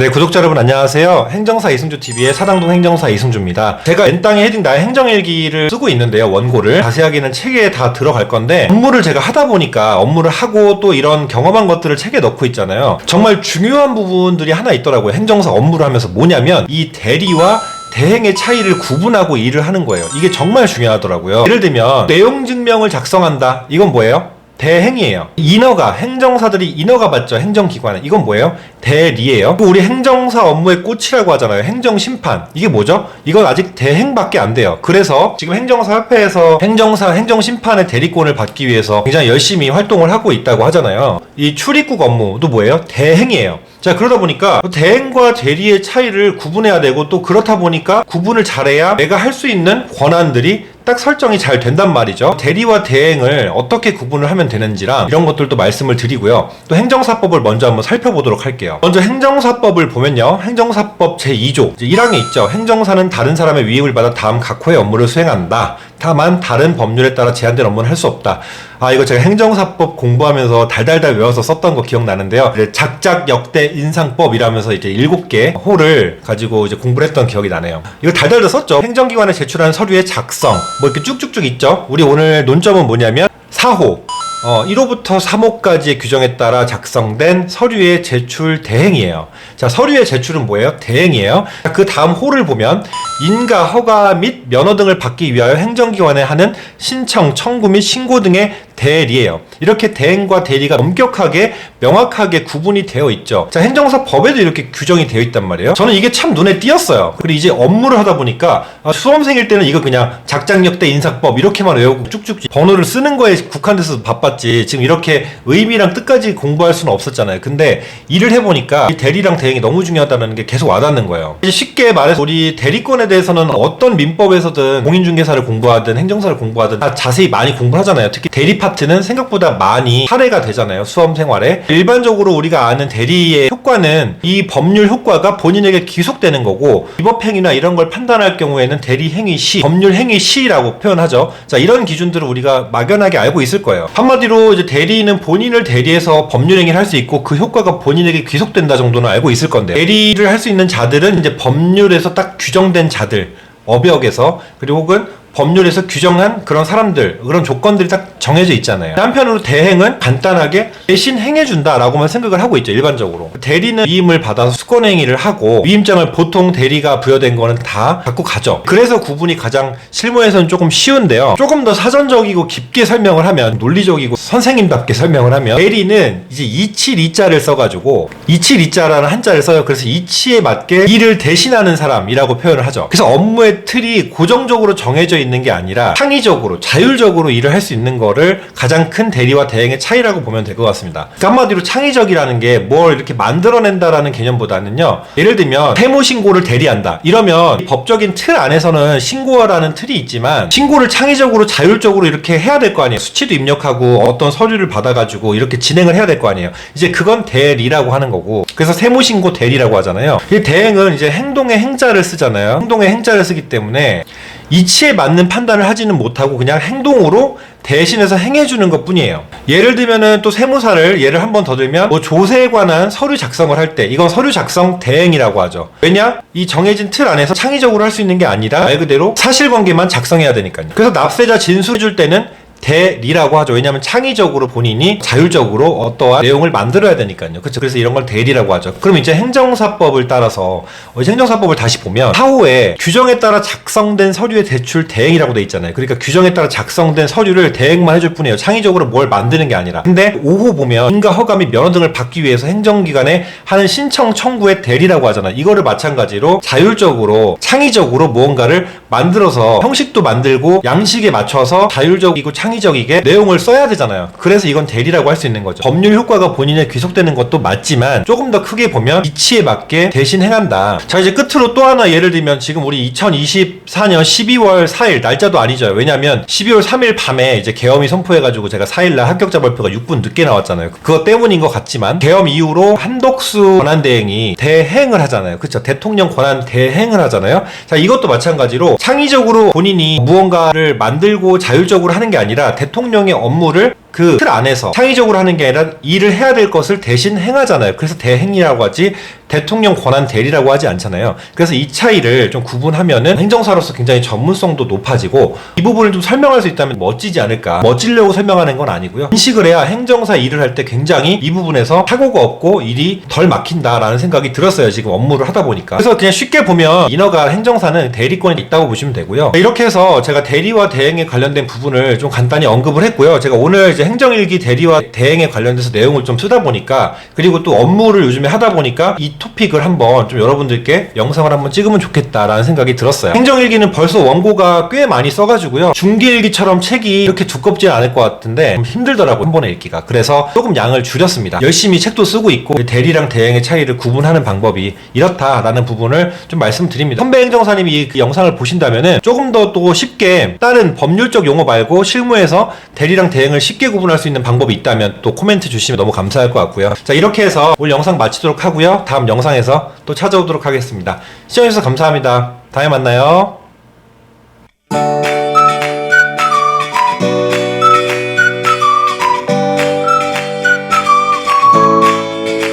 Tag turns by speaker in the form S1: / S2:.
S1: 네, 구독자 여러분 안녕하세요. 행정사 이승주 TV의 사당동 행정사 이승주입니다. 제가 N땅의 헤딩 나의 행정일기를 쓰고 있는데요, 원고를. 자세하게는 책에 다 들어갈 건데, 업무를 제가 하다 보니까 업무를 하고 또 이런 경험한 것들을 책에 넣고 있잖아요. 정말 중요한 부분들이 하나 있더라고요. 행정사 업무를 하면서 뭐냐면, 이 대리와 대행의 차이를 구분하고 일을 하는 거예요. 이게 정말 중요하더라고요. 예를 들면, 내용 증명을 작성한다. 이건 뭐예요? 대행이에요. 인허가, 행정사들이 인허가 받죠. 행정기관은. 이건 뭐예요? 대리예요. 또 우리 행정사 업무의 꽃이라고 하잖아요. 행정심판. 이게 뭐죠? 이건 아직 대행밖에 안 돼요. 그래서 지금 행정사 협회에서 행정사, 행정심판의 대리권을 받기 위해서 굉장히 열심히 활동을 하고 있다고 하잖아요. 이 출입국 업무도 뭐예요? 대행이에요. 자, 그러다 보니까 대행과 대리의 차이를 구분해야 되고 또 그렇다 보니까 구분을 잘해야 내가 할 수 있는 권한들이 딱 설정이 잘 된단 말이죠. 대리와 대행을 어떻게 구분을 하면 되는지랑 이런 것들도 말씀을 드리고요. 또 행정사법을 먼저 한번 살펴보도록 할게요. 먼저 행정사법을 보면요. 행정사법 제2조 1항에 있죠. 행정사는 다른 사람의 위임을 받아 다음 각 호의 업무를 수행한다. 다만 다른 법률에 따라 제한된 업무는 할 수 없다. 아 이거 제가 행정사법 공부하면서 달달달 외워서 썼던 거 기억나는데요. 이제 작작 역대 인상법 이라면서 이제 일곱 개 호를 가지고 이제 공부를 했던 기억이 나네요. 이거 달달달 썼죠. 행정기관에 제출한 서류의 작성 뭐 이렇게 쭉쭉쭉 있죠. 우리 오늘 논점은 뭐냐면 4호 어, 1호부터 3호까지의 규정에 따라 작성된 서류의 제출 대행이에요. 자, 서류의 제출은 뭐예요? 대행이에요. 그 다음 호를 보면 인가, 허가 및 면허 등을 받기 위하여 행정기관에 하는 신청, 청구 및 신고 등의 대리예요. 이렇게 대행과 대리가 엄격하게 명확하게 구분이 되어 있죠. 자, 행정사 법에도 이렇게 규정이 되어 있단 말이에요. 저는 이게 참 눈에 띄었어요. 그리고 이제 업무를 하다 보니까 아, 수험생일 때는 이거 그냥 작장역대 인사법 이렇게만 외우고 쭉쭉 번호를 쓰는 거에 국한돼서 바빴지. 지금 이렇게 의미랑 뜻까지 공부할 수는 없었잖아요. 근데 일을 해보니까 이 대리랑 대행이 너무 중요하다는 게 계속 와닿는 거예요. 이제 쉽게 말해서 우리 대리권에 대해서는 어떤 민법에서든 공인중개사를 공부하든 행정사를 공부하든 다 자세히 많이 공부하잖아요. 특히 대리 파 트는 생각보다 많이 할애가 되잖아요. 수험 생활에. 일반적으로 우리가 아는 대리의 효과는 이 법률 효과가 본인에게 귀속되는 거고 위법행위나 이런 걸 판단할 경우에는 대리 행위 시, 법률 행위 시라고 표현하죠. 자, 이런 기준들을 우리가 막연하게 알고 있을 거예요. 한마디로 이제 대리는 본인을 대리해서 법률 행위를 할 수 있고 그 효과가 본인에게 귀속된다 정도는 알고 있을 건데 대리를 할 수 있는 자들은 이제 법률에서 딱 규정된 자들 업역에서 그리고 혹은 법률에서 규정한 그런 사람들 그런 조건들이 딱 정해져 있잖아요. 한편으로 대행은 간단하게 대신 행해준다라고만 생각을 하고 있죠 일반적으로. 대리는 위임을 받아서 수권 행위를 하고 위임장을 보통 대리가 부여된 거는 다 갖고 가죠. 그래서 구분이 가장 실무에서는 조금 쉬운데요. 조금 더 사전적이고 깊게 설명을 하면 논리적이고 선생님답게 설명을 하면 대리는 이제 272자를 써가지고 272자라는 한자를 써요. 그래서 이치에 맞게 일을 대신하는 사람이라고 표현을 하죠. 그래서 업무의 틀이 고정적으로 정해져 있는 게 아니라 창의적으로 자율적으로 일을 할 수 있는 거를 가장 큰 대리와 대행의 차이라고 보면 될 것 같습니다. 그러니까 한마디로 창의적이라는 게 뭘 이렇게 만들어낸다라는 개념보다는요. 예를 들면 세무 신고를 대리한다. 이러면 이 법적인 틀 안에서는 신고라는 틀이 있지만 신고를 창의적으로 자율적으로 이렇게 해야 될 거 아니에요. 수치도 입력하고 어떤 서류를 받아가지고 이렇게 진행을 해야 될 거 아니에요. 이제 그건 대리라고 하는 거고 그래서 세무 신고 대리라고 하잖아요. 이 대행은 이제 행동의 행자를 쓰잖아요. 행동의 행자를 쓰기 때문에 이치에 맞는 판단을 하지는 못하고 그냥 행동으로 대신해서 행해주는 것 뿐이에요. 예를 들면은 또 세무사를 예를 한 번 더 들면 뭐 조세에 관한 서류 작성을 할 때 이건 서류 작성 대행이라고 하죠. 왜냐? 이 정해진 틀 안에서 창의적으로 할 수 있는 게 아니라 말 그대로 사실관계만 작성해야 되니까요. 그래서 납세자 진술해 줄 때는 대리라고 하죠. 왜냐하면 창의적으로 본인이 자율적으로 어떠한 내용을 만들어야 되니까요. 그렇죠. 그래서 이런 걸 대리라고 하죠. 그럼 이제 행정사법을 따라서 어, 행정사법을 다시 보면 사호에 규정에 따라 작성된 서류의 대출 대행이라고 돼 있잖아요. 그러니까 규정에 따라 작성된 서류를 대행만 해줄 뿐이에요. 창의적으로 뭘 만드는 게 아니라. 근데 5호 보면 인가 허가 및 면허 등을 받기 위해서 행정기관에 하는 신청 청구의 대리라고 하잖아요. 이거를 마찬가지로 자율적으로 창의적으로 무언가를 만들어서 형식도 만들고 양식에 맞춰서 자율적이고 창의적이게 내용을 써야 되잖아요. 그래서 이건 대리라고 할 수 있는 거죠. 법률 효과가 본인에 귀속되는 것도 맞지만 조금 더 크게 보면 이치에 맞게 대신 행한다. 자 이제 끝으로 또 하나 예를 들면 지금 우리 2024년 12월 4일 날짜도 아니죠. 왜냐면 12월 3일 밤에 이제 계엄이 선포해가지고 제가 4일날 합격자 발표가 6분 늦게 나왔잖아요. 그것 때문인 것 같지만 계엄 이후로 한덕수 권한 대행이 대행을 하잖아요. 그렇죠. 대통령 권한 대행을 하잖아요. 자 이것도 마찬가지로 창의적으로 본인이 무언가를 만들고 자율적으로 하는 게 아니라 대통령의 업무를 그 틀 안에서 창의적으로 하는 게 아니라 일을 해야 될 것을 대신 행하잖아요. 그래서 대행이라고 하지 대통령 권한 대리라고 하지 않잖아요. 그래서 이 차이를 좀 구분하면은 행정사로서 굉장히 전문성도 높아지고 이 부분을 좀 설명할 수 있다면 멋지지 않을까. 멋지려고 설명하는 건 아니고요. 인식을 해야 행정사 일을 할 때 굉장히 이 부분에서 사고가 없고 일이 덜 막힌다라는 생각이 들었어요. 지금 업무를 하다 보니까. 그래서 그냥 쉽게 보면 인허가 행정사는 대리권이 있다고 보시면 되고요. 이렇게 해서 제가 대리와 대행에 관련된 부분을 좀 간단히 언급을 했고요. 제가 오늘 이제 행정일기 대리와 대행에 관련돼서 내용을 좀 쓰다 보니까 그리고 또 업무를 요즘에 하다 보니까 이 토픽을 한번 좀 여러분들께 영상을 한번 찍으면 좋겠다라는 생각이 들었어요. 행정일기는 벌써 원고가 꽤 많이 써가지고요. 중기일기처럼 책이 이렇게 두껍지 않을 것 같은데 좀 힘들더라고요. 한 번에 읽기가. 그래서 조금 양을 줄였습니다. 열심히 책도 쓰고 있고 대리랑 대행의 차이를 구분하는 방법이 이렇다라는 부분을 좀 말씀드립니다. 선배 행정사님이 이 영상을 보신다면은 조금 더 또 쉽게 다른 법률적 용어 말고 실무에서 대리랑 대행을 쉽게 구분할 수 있는 방법이 있다면 또 코멘트 주시면 너무 감사할 것 같고요. 자 이렇게 해서 오늘 영상 마치도록 하고요. 다음 영상에서 또 찾아오도록 하겠습니다. 시청해주셔서 감사합니다. 다음에 만나요.